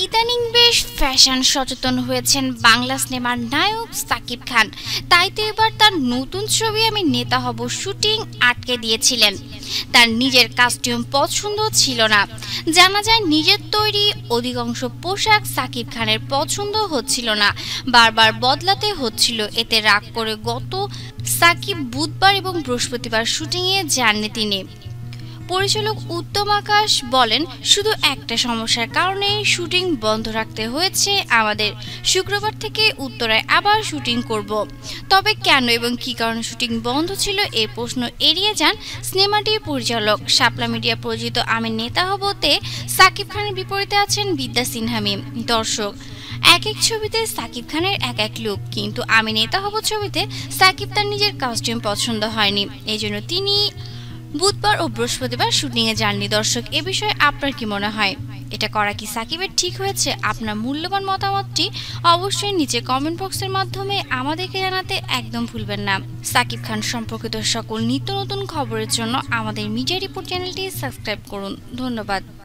ইদানিং বেশ ফ্যাশন সচেতন হয়েছেন বাংলা সিনেমার নায়ক সাকিব খান। তাই তো এবার তার নতুন ছবি আমি নেতা হব শুটিং আটকে দিয়েছিলেন। তার নিজের কাস্টিউম পছন্দ ছিল না। জানা যায় নিজের তৈরি অধিকাংশ পোশাক সাকিব খানের পছন্দ হচ্ছিল না। বারবার বদলাতে হচ্ছিল। এতে রাগ করে গত সাকিব বুধবার এবং বৃহস্পতিবার শুটিংয়ে যাননি তিনি। পরিচালক উত্তম আকাশ বলেন, শুধু একটা সমস্যার কারণে শুটিং বন্ধ রাখতে হয়েছে আমাদের। শুক্রবার থেকে উত্তরায় আবার শুটিং করব। তবে কেন এবং কী কারণে শুটিং বন্ধ ছিল এ প্রশ্ন এড়িয়ে যান সিনেমাটির পরিচালক। শাপলা মিডিয়া প্রযোজিত আমি নেতা হবতে সাকিব খানের বিপরীতে আছেন বিদ্যা সিনহামি দর্শক। এক এক ছবিতে সাকিব খানের এক এক লুক, কিন্তু আমি নেতা হব ছবিতে সাকিব তার নিজের কাস্টিউম পছন্দ হয়নি। এই জন্য তিনি বুধবার ও বৃহস্পতিবার শুটিংয়ে যাননি দর্শক। এ বিষয়ে আপনার কি মনে হয়? এটা করা কি সাকিবের ঠিক হয়েছে? আপনার মূল্যবান মতামতটি অবশ্যই নিচে কমেন্ট বক্সের মাধ্যমে আমাদেরকে জানাতে একদম ভুলবেন না। সাকিব খান সম্পর্কিত সকল নিত্য নতুন খবরের জন্য আমাদের মিডিয়া রিপোর্ট চ্যানেলটি সাবস্ক্রাইব করুন। ধন্যবাদ।